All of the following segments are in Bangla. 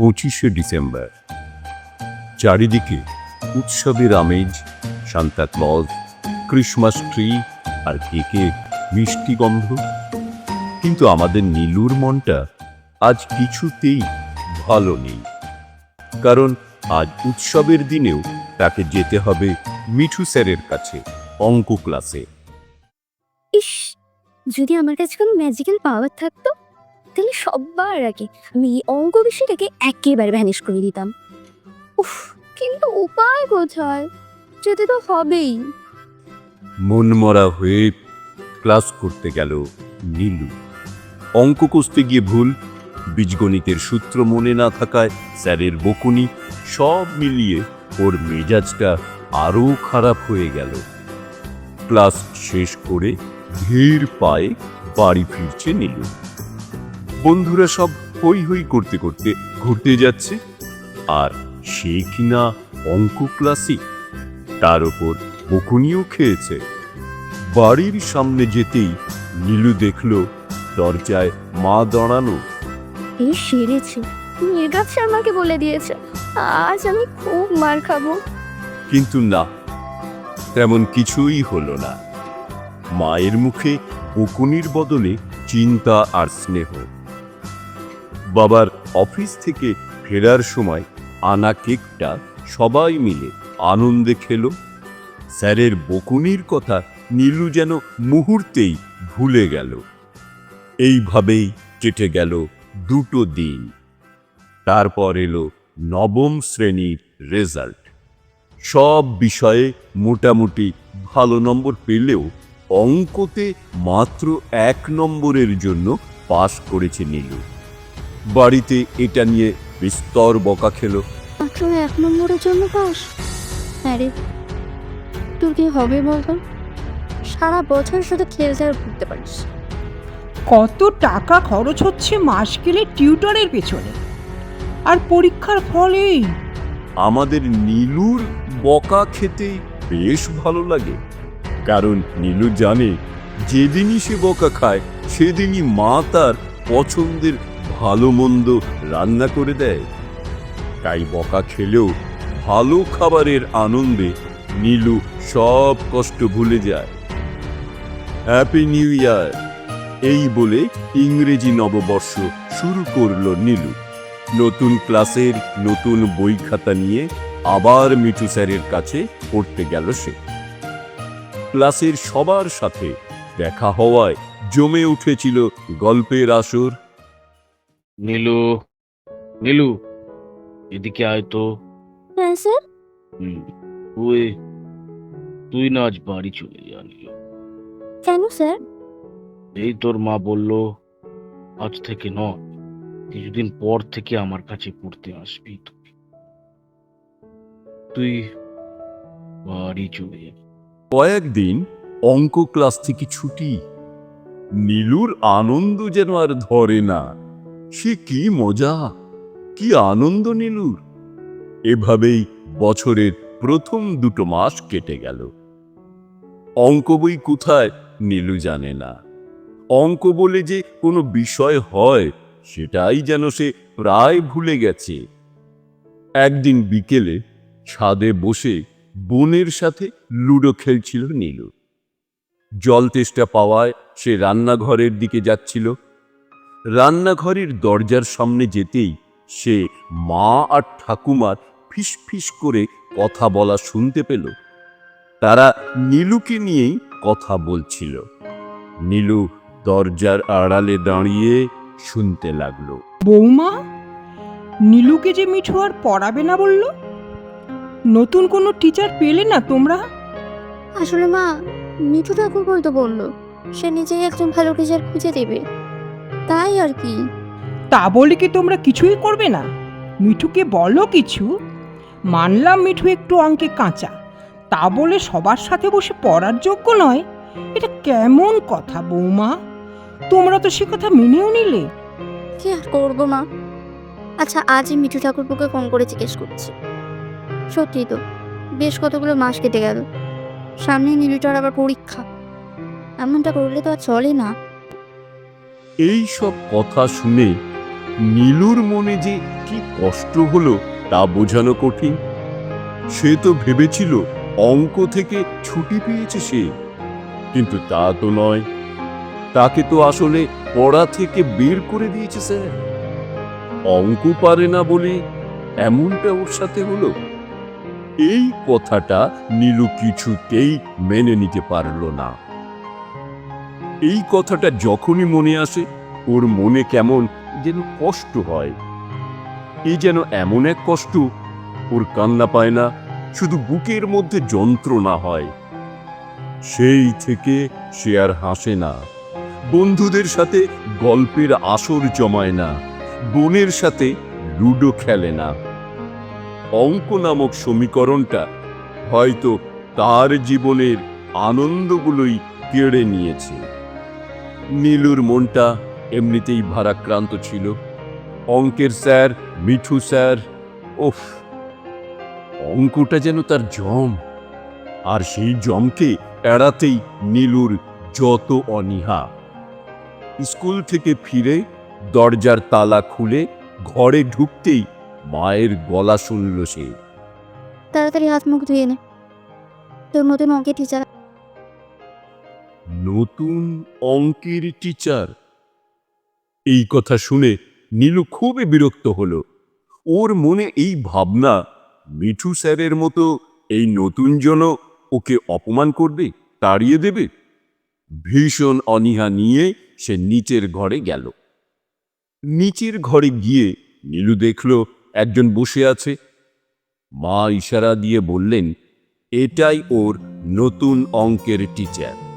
পঁচিশে ডিসেম্বর। চারিদিকে উৎসবের আমেজ, সান্তা ক্লজ, ক্রিসমাস ট্রি আর কেকে মিষ্টি গন্ধ। কিন্তু আমাদের নীলুর মনটা আজ কিছুতেই ভালো নেই। কারণ আজ উৎসবের দিনেও তাকে যেতে হবে মিঠু স্যারের কাছে অঙ্ক ক্লাসে। ইস, যদি আমার কাছে কোনো ম্যাজিক্যাল পাওয়ার থাকতো? তাহলে সবার আগে আমি এই অঙ্ক বিষয়টাকে একেবারে ভ্যানিশ করে দিতাম। উফ, কিন্তু উপায় কোথায় যেতে তো হবেই। মনমরা হয়ে ক্লাস করতে গেল নীলু। অঙ্ক কষতে গিয়ে ভুল, বীজগণিতের সূত্র মনে না থাকায় স্যারের বকুনি সব মিলিয়ে ওর মেজাজটা আরও খারাপ হয়ে গেল। ক্লাস শেষ করে ধীর পায়ে বাড়ি ফিরছে নীলু। বন্ধুরা সব হই হই করতে করতে ঘুরতে যাচ্ছে। আর সে কিনা অঙ্ক ক্লাসে তার ওপর বকুনিও খেয়েছে। বাড়ির সামনে যেতেই নীলু দেখল দরজায় মা দাঁড়ানো। এই সেরেছে আমাকে বলে দিয়েছে আজ আমি খুব মার খাব। কিন্তু না তেমন কিছুই হলো না। মায়ের মুখে বকুনির বদলে চিন্তা আর স্নেহ। বাবার অফিস থেকে ফেরার সময় আনা কেকটা সবাই মিলে আনন্দে খেল। স্যারের বকুনির কথা নীলু যেন মুহূর্তেই ভুলে গেল। এইভাবেই কেটে গেল দুটো দিন। তারপর এলো নবম শ্রেণির রেজাল্ট। সব বিষয়ে মোটামুটি ভালো নম্বর পেলেও অঙ্কতে মাত্র এক নম্বরের জন্য পাশ করেছে নীলু। বাড়িতে এটা নিয়ে বিস্তর বকা খেলো। মাত্র এক নম্বরের জন্য পাস? হ্যাঁ রে। তোর কি হবে বলতো? সারা বছর শুধু খেলতে আর ঘুরতে পারিস। কত টাকা খরচ হচ্ছে মাস গেলে টিউটরের পেছনে? আর পরীক্ষার ফলেই আমাদের নীলুর বকা খেতে বেশ ভালো লাগে। কারণ নীলু জানে যেদিনই সে বকা খায় সেদিনই মা তার পছন্দের ভালো মন্দ রান্না করে দেয়। তাই বকা খেলেও ভালো খাবারের আনন্দে নীলু সব কষ্ট ভুলে যায়। হ্যাপি নিউ ইয়ার এই বলে ইংরেজি নববর্ষ শুরু করল নীলু। নতুন ক্লাসের নতুন বই খাতা নিয়ে আবার মিঠু স্যারের কাছে পড়তে গেল সে। ক্লাসের সবার সাথে দেখা হওয়ায় জমে উঠেছিল গল্পের আসর। নীলু নীলু এদিকে আয় তো। হ্যাঁ স্যার? হুম, তুই তুই না আজ বাড়ি চলে যা নীলু কেন স্যার? এই তোর মা বলল আজ থেকে নয় কিছুদিন পর থেকে আমার কাছে পড়তে আসবি তুই। তুই বাড়ি চলে যা। কয়েকদিন অঙ্ক ক্লাস থেকে ছুটি। নীলুর আনন্দ যেন আর ধরে না। সে কি মজা? কি আনন্দ নীলুর এভাবেই বছরের প্রথম দুটো মাস কেটে গেল। অঙ্ক বই কোথায় নীলু জানে না। অঙ্ক বলে যে কোনো বিষয় হয়, সেটাই যেন সে প্রায় ভুলে গেছে। একদিন বিকেলে ছাদে বসে বোনের সাথে লুডো খেলছিল নীলু। জল তেষ্টা পাওয়ায় সে রান্নাঘরের দিকে যাচ্ছিল। রান্নাঘরের দরজার সামনে যেতেই সে মা আর ঠাকুমার ফিস ফিস করে কথা বলা শুনতে পেল। তারা নীলুকে নিয়েই কথা বলছিল। নীলু দরজার আড়ালে দাঁড়িয়ে শুনতে লাগল। বৌমা নীলুকে যে মিঠু আর পড়াবে না বলল? নতুন কোনো টিচার পেলে না তোমরা? আসলে মা মিঠু ঠাকুর তো বলল সে নিজেই একজন ভালো টিচার খুঁজে দেবে। তাই আর কি। তা বলে কি তোমরা কিছুই করবে না? মিঠুকে বলো কিছু। মানলাম মিঠু একটু অঙ্কে কাঁচা। তা বলে সবার সাথে বসে পড়ার যোগ্য নয়? এটা কেমন কথা বৌমা? তোমরা তো সে কথা মেনেও নিলে। কি আর করব মা? আচ্ছা আজই মিঠু ঠাকুরপুকে ফোন করে জিজ্ঞেস করছি। সত্যি তো বেশ কতগুলো মাস কেটে গেল। সামনে নীলুটার আবার পরীক্ষা। এমনটা করলে তো আর চলে না। এই সব কথা শুনে নীলুর মনে যে কি কষ্ট হলো তা বোঝানো কঠিন। সে তো ভেবেছিল অঙ্ক থেকে ছুটি পেয়েছে সে, কিন্তু তা তো নয়। তাকে তো আসলে পড়া থেকে বের করে দিয়েছে স্যার। অঙ্ক পারে না বলে এমনটা ওর সাথে হলো। এই কথাটা নীলু কিছুতেই মেনে নিতে পারল না। এই কথাটা যখনই মনে আসে, ওর মনে কেমন যেন কষ্ট হয়। এই যেন এমন এক কষ্ট, ওর কান্না পায় না, শুধু বুকের মধ্যে যন্ত্রণা হয়। সেই থেকে সে আর হাসে না। বন্ধুদের সাথে গল্পের আসর জমায় না। বোনের সাথে লুডো খেলে না। অঙ্ক নামক সমীকরণটা হয়তো তার জীবনের আনন্দগুলোই কেড়ে নিয়েছে। নীলুর মনটা এমনিতেই ভারাক্রান্ত ছিল। অঙ্কের স্যার, মিঠু স্যার ওফ অঙ্কটা যেন তার জম। আর সেই জমকে এড়াতেই নীলুর যত অনীহা। স্কুল থেকে ফিরে দরজার তালা খুলে ঘরে ঢুকতেই মায়ের গলা শুনল সে। তাড়াতাড়ি হাত মুখ ধুয়ে নে। তোর মতন অঙ্কে টিচার নতুন অঙ্কের টিচার এই কথা শুনে নীলু খুবই বিরক্ত হলো। ওর মনে এই ভাবনা, মিঠু স্যারের মতো এই নতুন জন ওকে অপমান করবে, তাড়িয়ে দেবে? ভীষণ অনীহা নিয়ে সে নিচের ঘরে গেল। নিচের ঘরে গিয়ে নীলু দেখল একজন বসে আছে। মা ইশারা দিয়ে বললেন, এটাই ওর নতুন অঙ্কের টিচার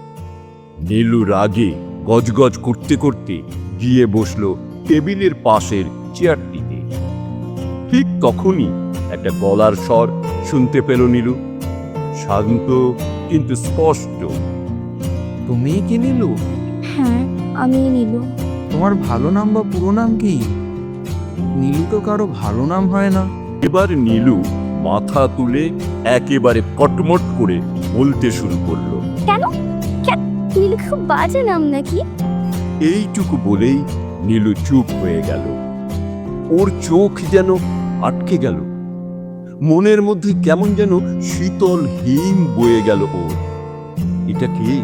নীলু রাগে গজগজ করতে করতে গিয়ে বসল টেবিলের পাশের চেয়ারটিতে। ঠিক তখনই একটা গলার স্বর শুনতে পেল নীলু। শান্ত কিন্তু স্পষ্ট। তুমি কি নীলু? হ্যাঁ আমি নিলু। তোমার ভালো নাম বা পুরো নাম কি? নীলু তো কারও ভালো নাম হয় না। এবার নীলু মাথা তুলে একেবারে কটমট করে বলতে শুরু করল। কেন? কেন নীলু খুব বাজে নাম নাকি? এইটুকু বলেই নীলু চুপ হয়ে গেল। ওর চোখ যেন আটকে গেল। মনের মধ্যে কেমন যেন শীতল হিম বয়ে গেল ওর। এটা কে?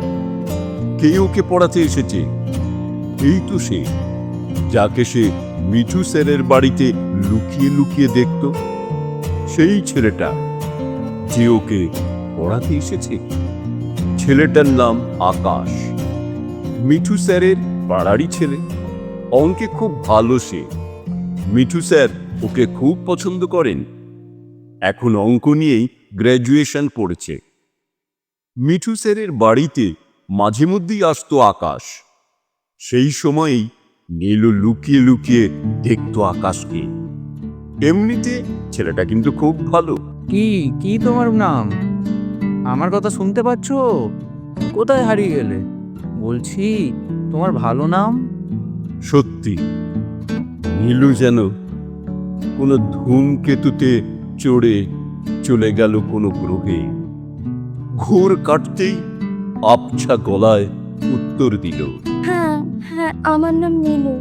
কে ওকে পড়াতে এসেছে? এই তো সে, যাকে সে মিঠু স্যারের বাড়িতে লুকিয়ে লুকিয়ে দেখত। সেই ছেলেটা যে ওকে পড়াতে এসেছে? ছেলেটার নাম আকাশ। মিঠু স্যারের পাড়ারই ছেলে। অঙ্কে খুব ভালো সে। মিঠু স্যার ওকে খুব পছন্দ করেন। এখন অঙ্ক নিয়েই গ্র্যাজুয়েশন পড়েছে। মিঠু স্যারের বাড়িতে মাঝে মধ্যেই আসতো আকাশ। সেই সময়েই নীলু লুকিয়ে লুকিয়ে দেখত আকাশকে। এমনিতে ছেলেটা কিন্তু খুব ভালো। কি কি তোমার নাম? আমার কথা শুনতে পাচ্ছ? কোথায় হারিয়ে গেলে? বলছি তোমার ভালো নাম? সত্যি নীলু যেন কোনো ধূমকেতুতে চড়ে চলে গেল কোনো গ্রহে। ঘোর কাটতেই আবছা গলায় উত্তর দিল। হ্যাঁ হ্যাঁ আমার নাম নীলু।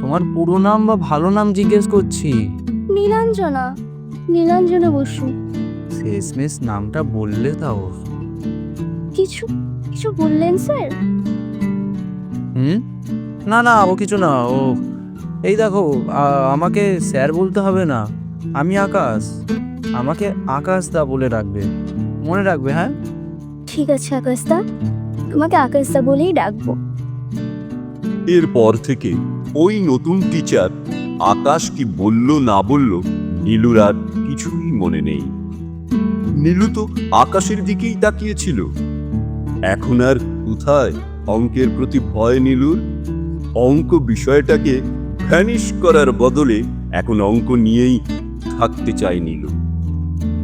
তোমার পুরো নাম বা ভালো নাম জিজ্ঞেস করছি। নীলাঞ্জনা নীলাঞ্জনা বসু। শেষমেশ নামটা বললে তাও। কিছু কিছু বললেন স্যার? হুম? না না ও কিছু না ও এই দেখো আমাকে স্যার বলতে হবে না আমি আকাশ আমাকে আকাশ দা বলে রাখবে মনে রাখবে হ্যাঁ? ঠিক আছে আকাশদা তোমাকে আকাশ দা বলেই ডাকবো। এরপর থেকে ওই নতুন টিচার আকাশ কি বলল না বলল নীলুর আর কিছুই মনে নেই। নীলু তো আকাশের দিকেই তাকিয়েছিল। এখন আর কোথায় অঙ্কের প্রতি ভয় নীলুর? অঙ্ক বিষয়টাকে ভ্যানিশ করার বদলে এখন অঙ্ক নিয়েই থাকতে চায় নীলু।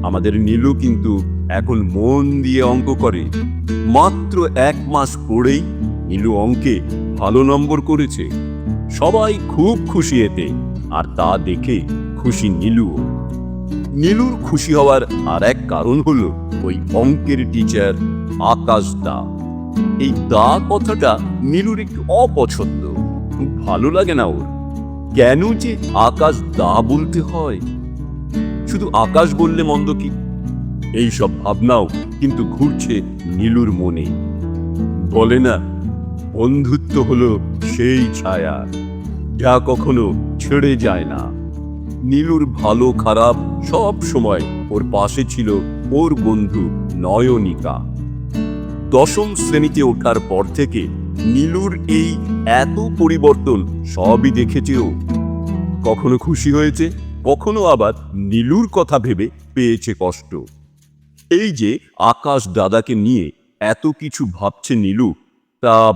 আমাদের নীলু কিন্তু এখন মন দিয়ে অঙ্ক করে। মাত্র এক মাস পড়েই নীলু অঙ্কে ভালো নম্বর করেছে। সবাই খুব খুশি এতে, আর তা দেখে খুশি নীলুও। নীলুর খুশি হওয়ার আর এক কারণ হলো ওই অঙ্কের টিচার আকাশ দা। এই দা কথাটা নীলুর একটু অপছন্দ। ভালো লাগে না ওর। কেন যে আকাশ দা বলতে হয়? শুধু আকাশ বললে মন্দ কি? এই সব ভাবনাও কিন্তু ঘুরছে নীলুর মনে। বলে না, বন্ধুত্ব হলো সেই ছায়া। যা কখনো ছেড়ে যায় না। নীলুর ভালো খারাপ সব সময় ওর পাশে ছিল ওর বন্ধু নয়নিকা। দশম শ্রেণীতে ওঠার পর থেকে নীলুর এই এত পরিবর্তন সবই দেখেছে ও। কখনো খুশি হয়েছে, কখনো আবার নীলুর কথা ভেবে পেয়েছে কষ্ট। এই যে আকাশ দাদাকে নিয়ে এত কিছু ভাবছে নীলু, তা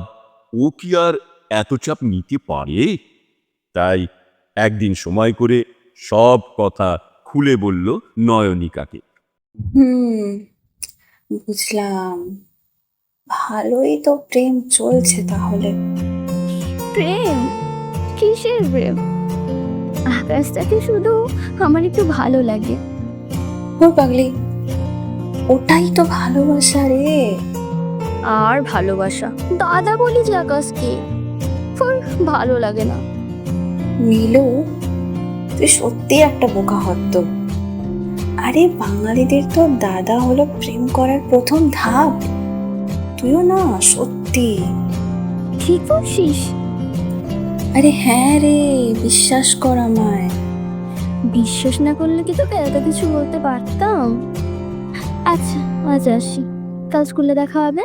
ও কি আর এত চাপ নিতে পারে? তাই একদিন সময় করে সব কথা খুলে বলল নয়নিকাকে। হুম বুঝলাম। ভালোই তো প্রেম চলছে তাহলে। প্রেম? কিসের প্রেম? আকাশটাকে শুধু আমার একটু ভালো লাগে। ও পাগলি ওটাই তো ভালোবাসা রে। আর ভালোবাসা? দাদা বলি যে আকাশকে তোর ভালো লাগে না। নীলু তুই সত্যি একটা বোকা হত্ত আরে বাঙালিদের তো দাদা হলো প্রেম করার প্রথম ধাপ। তুইও না সত্যি। ঠিক বলছিস আরে হ্যাঁ রে বিশ্বাস কর আমায়। বিশ্বাস না করলে কি তোকে এত কিছু বলতে পারতাম? আচ্ছা আজ আসি। কাল স্কুলে দেখা হবে?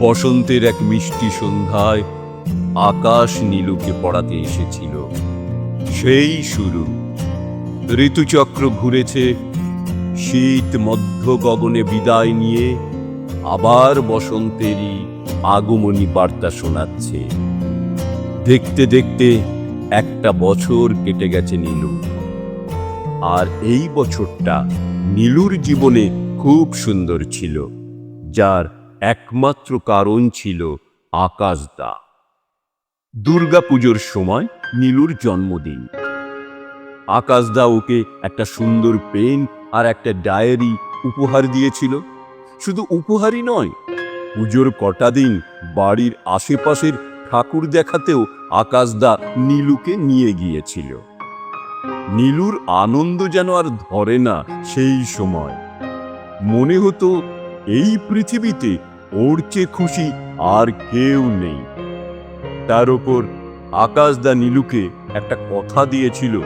বসন্তের এক মিষ্টি সন্ধ্যায় আকাশ নীলুকে পড়াতে এসেছিল। সেই শুরু। ঋতুচক্র ঘুরেছে, শীত মধ্য গগনে বিদায় নিয়ে আবার বসন্তেরই আগমনী বার্তা শোনাচ্ছে। দেখতে দেখতে একটা বছর কেটে গেছে নীলু। আর এই বছরটা নীলুর জীবনে খুব সুন্দর ছিল, যার একমাত্র কারণ ছিল আকাশদা। দুর্গাপুজোর সময় নীলুর জন্মদিন। আকাশদা ওকে একটা সুন্দর পেন আর একটা ডায়েরি উপহার দিয়েছিল। শুধু উপহারই নয়, পুজোর কটা দিন বাড়ির আশেপাশের ঠাকুর দেখাতেও আকাশদা নীলুকে নিয়ে গিয়েছিল। নীলুর আনন্দ যেন আর ধরে না সেই সময়। মনে হতো এই পৃথিবীতে ওর চেয়ে খুশি আর কেউ নেই। তার ওপর আকাশদা নীলুকে একটা কথা দিয়েছিল,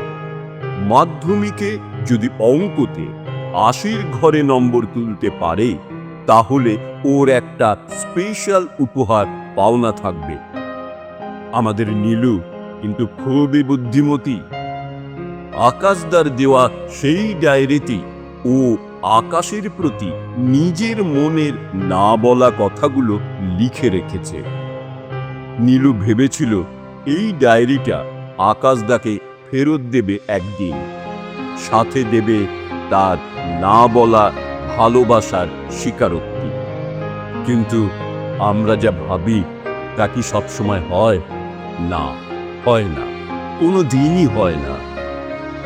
মাধ্যমিকে যদি অঙ্কতে আশির ঘরে নম্বর তুলতে পারে, তাহলে ওর একটা স্পেশাল উপহার পাওনা থাকবে। আমাদের নীলু কিন্তু খুবই বুদ্ধিমতী। আকাশদার দেওয়া সেই ডায়েরিতে ও আকাশের প্রতি নিজের মনের না বলা কথাগুলো লিখে রেখেছে। নীলু ভেবেছিল, এই ডায়েরিটা আকাশদাকে ফেরত দেবে একদিন। সাথে দেবে তার না বলা ভালোবাসার স্বীকারোক্তি। কিন্তু আমরা যা ভাবি তা কি সবসময় হয়? না হয় না কোনো দিনই হয় না।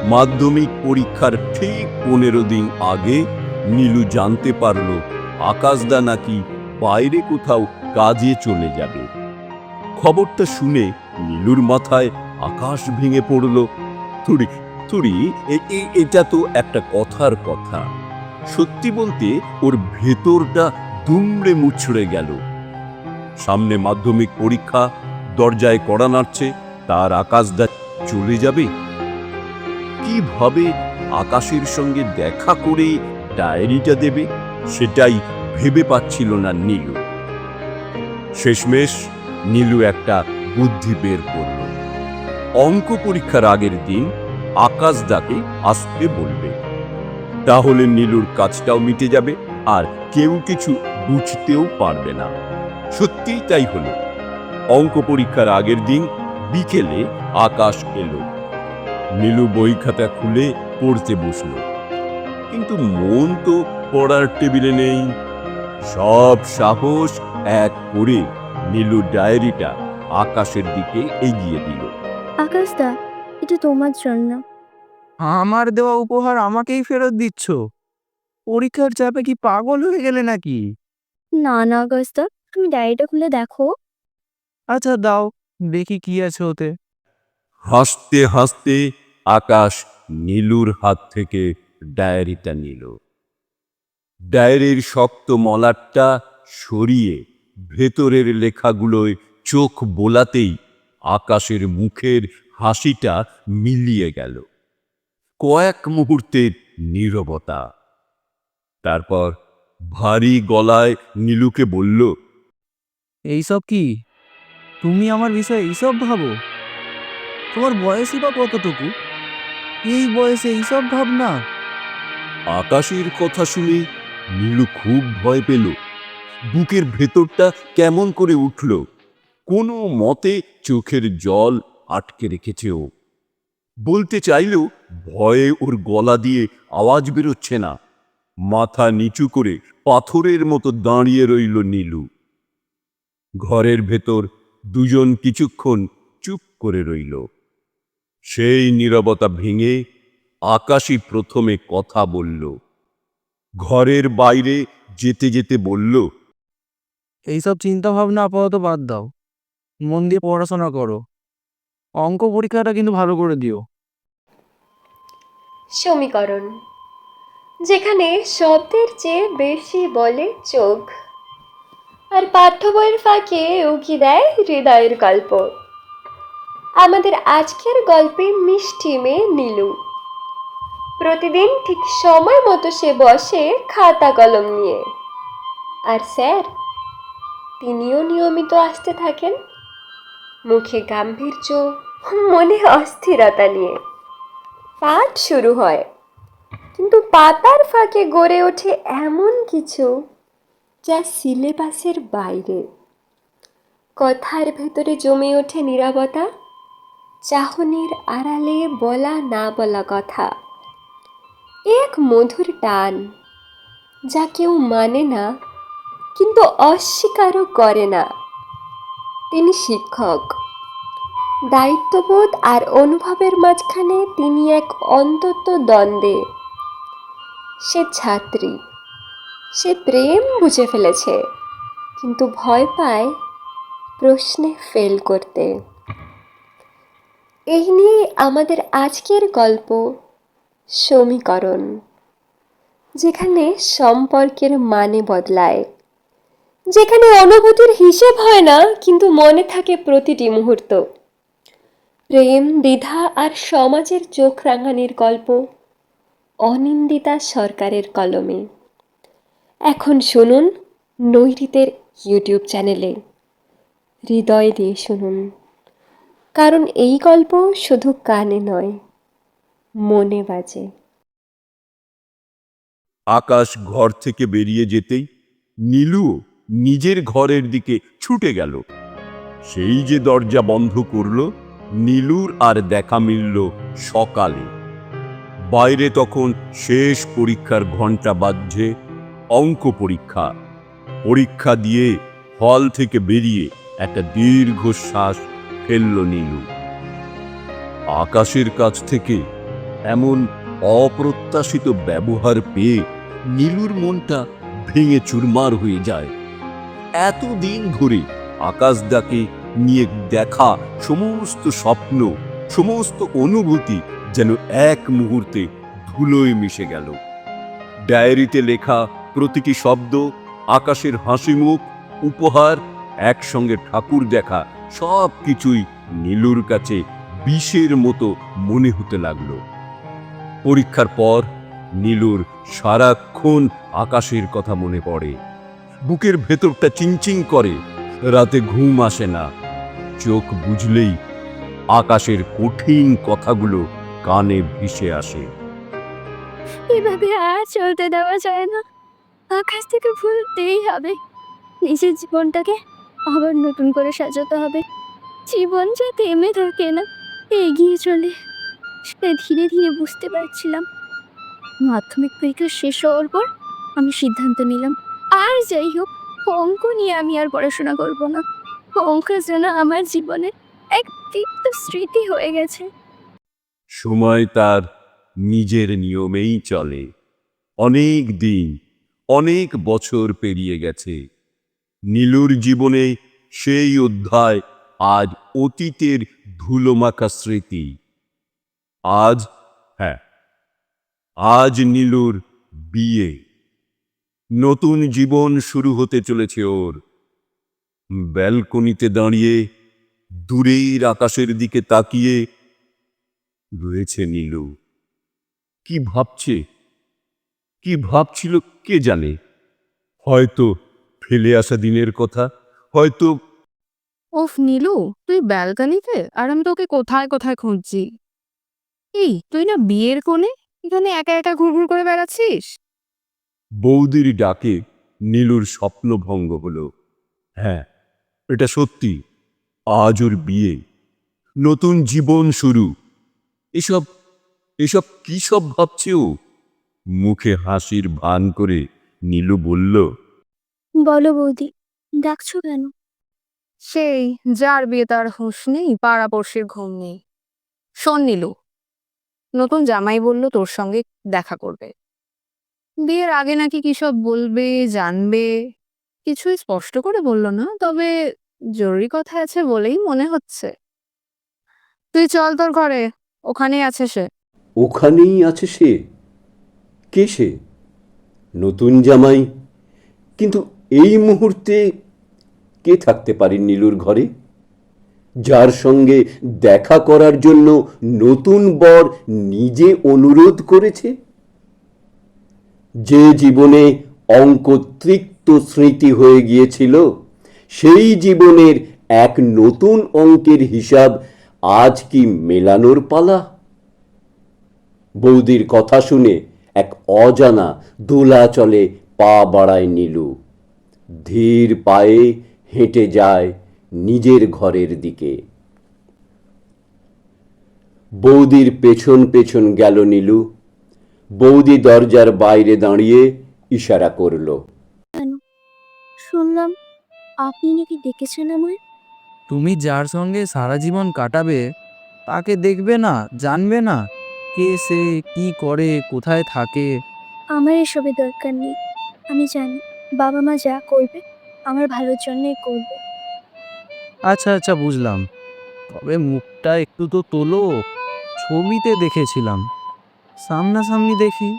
মাধ্যমিক পরীক্ষার ঠিক পনেরো দিন আগে নীলু জানতে পারল, আকাশদা নাকি বাইরে কোথাও কাজে চলে যাবে। খবরটা শুনে নীলুর মাথায় আকাশ ভেঙে পড়ল। এ- এ- এটা তো একটা কথার কথা। সত্যি বলতে ওর ভেতরটা দুমড়ে মুছড়ে গেল। সামনে মাধ্যমিক পরীক্ষা, দরজায় কড়া নাড়ছে, তার আকাশদা চলে যাবে? কীভাবে আকাশের সঙ্গে দেখা করে ডায়েরিটা দেবে, সেটাই ভেবে পাচ্ছিল না নীলু। শেষমেশ নীলু একটা বুদ্ধি বের করল। অঙ্ক পরীক্ষার আগের দিন আকাশ দাকে আসতে বলবে। তাহলে নীলুর কাজটাও মিটে যাবে আর কেউ কিছু বুঝতেও পারবে না। সত্যিই তাই হলো। অঙ্ক পরীক্ষার আগের দিন বিকেলে আকাশ এলো। নীলু বই খাতা খুলে পড়তে বসল। কিন্তু মন তো পড়ার টেবিলে নেই। সব সাহস এক করে নীলু ডায়েরিটা আকাশের দিকে এগিয়ে দিল। আকাশদা এটা তোমার জন্য। আমার দেওয়া উপহার আমাকেই ফেরত দিচ্ছ? পরীক্ষার চাপে কি পাগল হয়ে গেলে নাকি? না না আকাশদা তুমি ডায়েরিটা খুলে দেখো। আচ্ছা দাও দেখি কি আছে ওতে। হাসতে হাসতে আকাশ নীলুর হাত থেকে ডায়েরিটা নিল। ডায়েরির শক্ত মলাটটা সরিয়ে ভেতরের লেখাগুলোয় চোখ বোলাতেই আকাশের মুখের হাসিটা মিলিয়ে গেল। কয়েক মুহূর্তের নীরবতা। তারপর ভারী গলায় নীলুকে বলল এইসব কি? তুমি আমার বিষয়ে এইসব ভাবো? তোমার বয়সই বা কতটুকু? এই বয়সে এইসব ভাবনা? আকাশের কথা শুনে নীলু খুব ভয় পেল। বুকের ভেতরটা কেমন করে উঠল? কোনো মতে চোখের জল আটকে রেখেছে ও। বলতে চাইলেও ভয়ে ওর গলা দিয়ে আওয়াজ বেরোচ্ছে না। মাথা নিচু করে পাথরের মতো দাঁড়িয়ে রইল নীলু। ঘরের ভেতর দুজন কিছুক্ষণ চুপ করে রইল। সেই নীরবতা ভেঙে আকাশই প্রথমে কথা বলল। ঘরের বাইরে যেতে যেতে বলল এইসব চিন্তা ভাবনা আপাতত বাদ দাও। মন দিয়ে পড়াশোনা করো। অঙ্ক পরীক্ষাটা কিন্তু ভালো করে দিও। সমীকরণ। যেখানে শব্দের চেয়ে বেশি বলে চোখ। আর পাঠ্য বইয়ের ফাঁকে উকি দেয় হৃদয়ের গল্প। আমাদের আজকের গল্পে মিষ্টি মেয়ে নীলু। প্রতিদিন ঠিক সময় মতো সে বসে খাতা কলম নিয়ে। আর স্যার তিনিও নিয়মিত আসতে থাকেন। মুখে গাম্ভীর্য, মনে অস্থিরতা নিয়ে। পাঠ শুরু হয়। কিন্তু পাতার ফাঁকে গড়ে ওঠে এমন কিছু যা সিলেবাসের বাইরে। কথার ভেতরে জমে ওঠে নীরবতা, চাহনির আড়ালে বলা না বলা কথা। এক মধুর টান যা কেউ মানে না। কিন্তু অস্বীকারও করে না। তিনি শিক্ষক। দায়িত্ববোধ আর অনুভবের মাঝখানে তিনি এক অন্তত দ্বন্দ্বে। সে ছাত্রী। সে প্রেম বুঝে ফেলেছে, কিন্তু ভয় পায় প্রশ্নে ফেল করতে। এই নিয়ে আমাদের আজকের গল্প সমীকরণ, যেখানে সম্পর্কের মানে বদলায়। যেখানে অনুভূতির হিসেব হয় না, কিন্তু মনে থাকে প্রতিটি মুহূর্ত। প্রেম, দ্বিধা আর সমাজের চোখ রাঙানির গল্প, অনিন্দিতা সরকারের কলমে। এখন শুনুন নৈরিতের ইউটিউব চ্যানেলে। হৃদয় দিয়ে শুনুন। কারণ এই গল্প শুধু কানে নয়, মনে বাজে। আকাশ ঘর থেকে বেরিয়ে যেতেই নীলুও নিজের ঘরের দিকে ছুটে গেল। সেই যে দরজা বন্ধ করল, নীলুর আর দেখা মিলল সকালে। বাইরে তখন শেষ পরীক্ষার ঘণ্টা বাজছে, অঙ্ক পরীক্ষা। পরীক্ষা দিয়ে হল থেকে বেরিয়ে একটা দীর্ঘশ্বাস ফেলল নীলু। আকাশের কাছ থেকে এমন অপ্রত্যাশিত ব্যবহার পেয়ে নীলুর মনটা ভেঙে চুরমার হয়ে যায়। এতদিন ধরে আকাশদাকে নিয়ে দেখা সমস্ত স্বপ্ন, সমস্ত অনুভূতি যেন এক মুহূর্তে ধুলোয় মিশে গেল। ডায়েরিতে লেখা প্রতিটি শব্দ, আকাশের হাসি মুখ উপহার, একসঙ্গে ঠাকুর দেখা সব কিছুই নীলুর কাছে বিষের মতো মনে হতে লাগল। পরীক্ষার পর নীলুর সারাক্ষণ আকাশের কথা মনে পড়ে। বুকের ভেতরটা চিংচিং করে। রাতে ঘুম আসে না। চোখ বুঝলেই আকাশের কঠিন কথাগুলো কানে ভেসে আসে। এভাবে আর চলতে দেওয়া যায় না। আকাশ থেকে ভুলতেই হবে। নিজের জীবনটাকে আবার নতুন করে সাজাতে হবে। জীবন যা থেমে থাকে না, এগিয়ে চলে, সেটা ধীরে ধীরে বুঝতে পারছিলাম। মাধ্যমিক পরীক্ষা শেষ হওয়ার পর আমি সিদ্ধান্ত নিলাম। আর যাই হোক, অঙ্ক নিয়ে আমি আর পড়াশোনা করব না। অঙ্ক যেন আমার জীবনে এক তিক্ত স্মৃতি হয়ে গেছে। সময় তার নিজের নিয়মেই চলে। অনেক দিন, অনেক বছর পেরিয়ে গেছে। নীলুর জীবনে সেই অধ্যায় আজ অতীতের ধুলোমাখা স্মৃতি। আজ হ্যাঁ আজ নীলুর বিয়ে। নতুন জীবন শুরু হতে চলেছে ওর। ব্যালকনিতে দাঁড়িয়ে, দূরের আকাশের দিকে তাকিয়ে রয়েছে নীলু। কি ভাবছে? কি ভাবছিল কে জানে? হয়তো ফেলে আসা দিনের কথা, হয়তো ওফ, নীলু, তুই ব্যালকানিতে? আর আমি তোকে কোথায় কোথায় খুঁজছি? এই, তুই না বিয়ের কোণে? এখানে একা একা ঘুরঘুর করে বেড়াচ্ছিস? বৌদির ডাকে নীলুর স্বপ্নভঙ্গ হলো। হ্যাঁ এটা সত্যি। আজ ওর বিয়ে। নতুন জীবন শুরু। এসব এসব কি সব ভাবছে ও? মুখে হাসির ভান করে নীলু বলল বলো বৌদি ডাকছো কেন? সেই যার বিয়ে তার হুঁশ নেই পাড়াপড়শির ঘুম নেই। শোন নীলু নতুন জামাই বলল তোর সঙ্গে দেখা করবে। বিয়ের আগে নাকি কি সব বলবে, জানবে? কিছুই স্পষ্ট করে বলল না, তবে জরুরি কথা আছে বলেই মনে হচ্ছে। তুই চল তোর ঘরে, ওখানেই আছে সে। ওখানেই আছে সে? কে সে? নতুন জামাই? কিন্তু এই মুহূর্তে কে থাকতে পারে নীলুর ঘরে? যার সঙ্গে দেখা করার জন্য নতুন বর নিজে অনুরোধ করেছে? যে জীবনে অঙ্ক তৃপ্ত স্মৃতি হয়ে গিয়েছিল, সেই জীবনের এক নতুন অঙ্কের হিসাব আজ কি মেলানোর পালা? বৌদির কথা শুনে এক অজানা দোলাচলে পা বাড়ায় নীলু। ধীর পায়ে হেঁটে যায় নিজের ঘরের দিকে। বৌদির পেছন পেছন গেল নীলু। বৌদি দরজার বাইরে দাঁড়িয়ে ইশারা করল। শুনলাম আপনি নাকি ডেকেছেন আমায়? তুমি যার সঙ্গে সারা জীবন কাটাবে তাকে দেখবে না জানবে না কে সে কি করে কোথায় থাকে। আমার এসবের দরকার নেই আমি জানি বাবা মা যা করবে আমার ভালোর জন্যই করবে। আচ্ছা আচ্ছা বুঝলাম। তবে মুখটা একটু তো তোলো ছবিতে দেখেছিলাম। সামনাসামনি দেখি।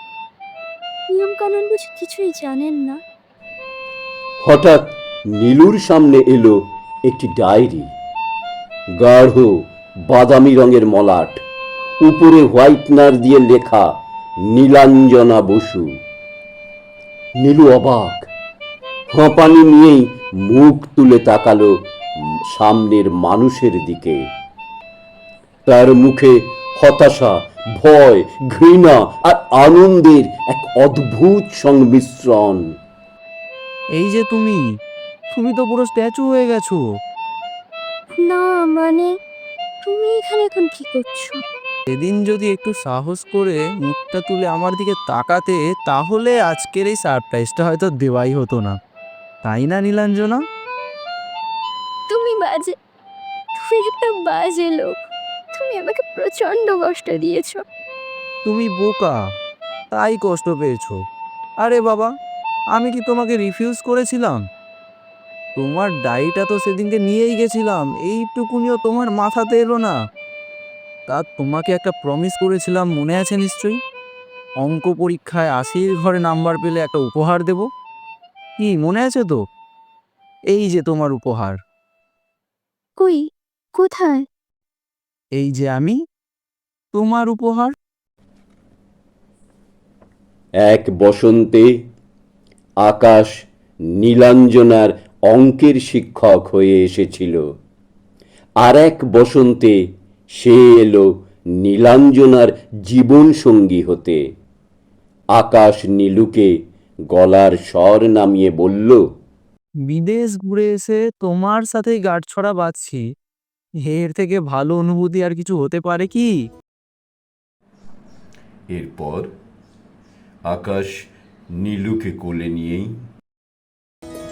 নিয়ম কানুন বুঝি কিছুই জানেন না? হঠাৎ নীলুর সামনে এলো একটি ডায়েরি। গাঢ় বাদামি রঙের মলাট। উপরে হোয়াইটনার দিয়ে লেখা নীলাঞ্জনা বসু। নীলু অবাক। হাঁপানি নিয়েই মুখ তুলে তাকালো সামনের মানুষের দিকে। তার মুখে হতাশা ভয় ঘৃণা আর আনন্দের এক অদ্ভুত সংমিশ্রণ। এই যে তুমি তুমি তো পুরো স্ট্যাচু হয়ে গেছো। না মানে তুমি এখানে এখন কি করছ? সেদিন যদি একটু সাহস করে মুখটা তুলে আমার দিকে তাকাতে তাহলে আজকের এই সারপ্রাইজটা হয়তো দেওয়াই হতো না। তাই না নীলাঞ্জনা? তুমি বাজে তুমি একটা বাজে লোক। আমাকে প্রচণ্ড কষ্ট দিয়েছ। তুমি বোকা। তাই কষ্ট পেয়েছ। আরে বাবা আমি কি তোমাকে রিফিউজ করেছিলাম? তোমার ডায়েরিটা তো সেদিনকে নিয়েই গেছিলাম এইটুকুনিও তোমার মাথাতে এলো না। তা তোমাকে একটা প্রমিস করেছিলাম মনে আছে নিশ্চয়ই? অঙ্ক পরীক্ষায় আশির ঘরে নাম্বার পেলে একটা উপহার দেব? কি মনে আছে তো? এই যে তোমার উপহার। কই? কোথায়? এই যে আমি তোমার উপহার। এক বসন্তে আকাশ নীলাঞ্জনার অঙ্কের শিক্ষক হয়ে এসেছিল। আর এক বসন্তে সে এলো নীলাঞ্জনার জীবন সঙ্গী হতে। আকাশ নীলুকে গলার স্বর নামিয়ে বলল বিদেশ ঘুরে এসে তোমার সাথে গাঁটছড়া বাঁধছি। এর থেকে ভালো অনুভূতি আর কিছু হতে পারে কি? এরপর আকাশ নীলুকে কোলে নিয়েই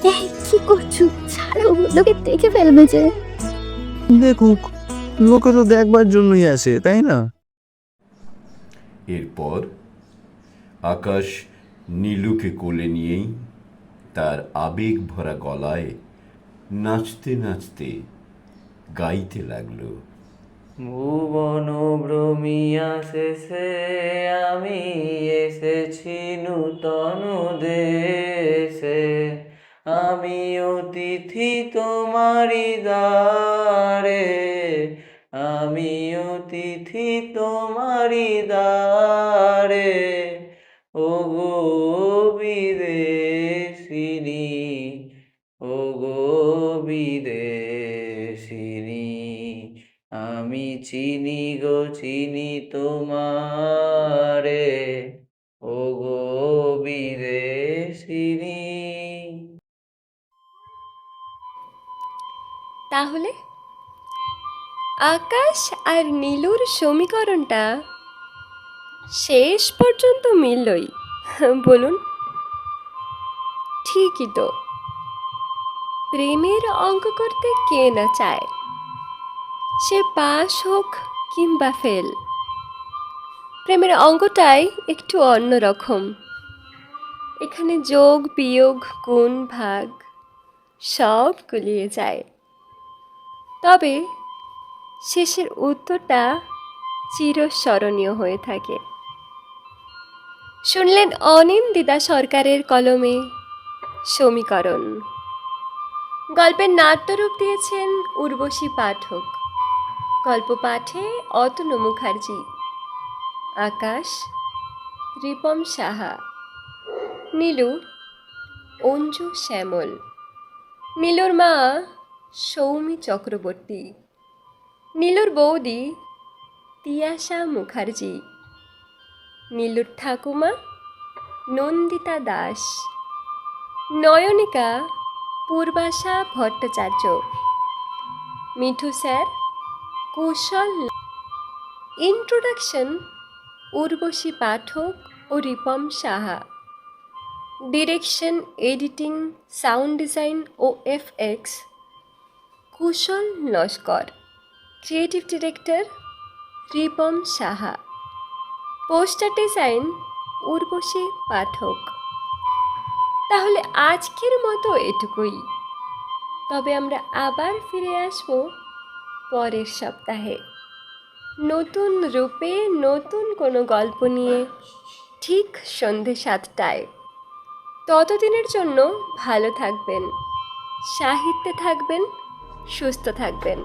এই কি করছ? ছাড়ো লোকে দেখে ফেলবে যে। দেখুক লোকে তো দেখবার জন্যই আসে তাই না? এরপর আকাশ নীলুকে কোলে নিয়েই তার আবেগ ভরা গলায় নাচতে নাচতে গাইতে লাগল। ভুবন ভ্রমিয়া শেষে আমি এসেছি নূতন দেশে। আমি অতিথি তোমারি দ্বারে। আমি অতিথি তোমারি দ্বারে। গো চিনি তোমারে, ও গো বিদেশিনী তাহলে আকাশ আর নীলুর সমীকরণটা শেষ পর্যন্ত মিললই, বলুন। ঠিকই তো। প্রেমের অঙ্ক করতে কে না চায়? সে পাস হোক কিংবা ফেল। প্রেমের অঙ্গটাই একটু অন্যরকম এখানে যোগ, বিয়োগ, গুণ, ভাগ সব গুলিয়ে যায়। তবে শেষের উত্তরটা চিরস্মরণীয় হয়ে থাকে। শুনলেন অনিন্দিতা সরকারের কলমে সমীকরণ। গল্পের নাট্যরূপ দিয়েছেন উর্বশী পাঠক। গল্প পাঠে অতনু মুখার্জি। আকাশ, রিপম সাহা। নীলু, অঞ্জু শ্যামল। নীলুর মা, সৌমি চক্রবর্তী। নীলুর বৌদি, তিয়াশা মুখার্জি। নীলুর ঠাকুমা, নন্দিতা দাস। নয়নিকা, পূর্বাশা ভট্টাচার্য। মিঠু স্যার কুশল। ইন্ট্রোডাকশন উর্বশী পাঠক ও Ripam Saha. Direction editing sound design ও FX Kushal Naskar creative director Ripam Saha. Poster design Urvashi Pathak. তাহলে আজকের মতো এটুকুই। তবে আমরা আবার ফিরে আসব পরের সপ্তাহে। নতুন রূপে নতুন কোনো গল্প নিয়ে ঠিক সন্ধে সাতটায়। ততদিনের জন্য ভালো থাকবেন, সাহিত্যে থাকবেন, সুস্থ থাকবেন।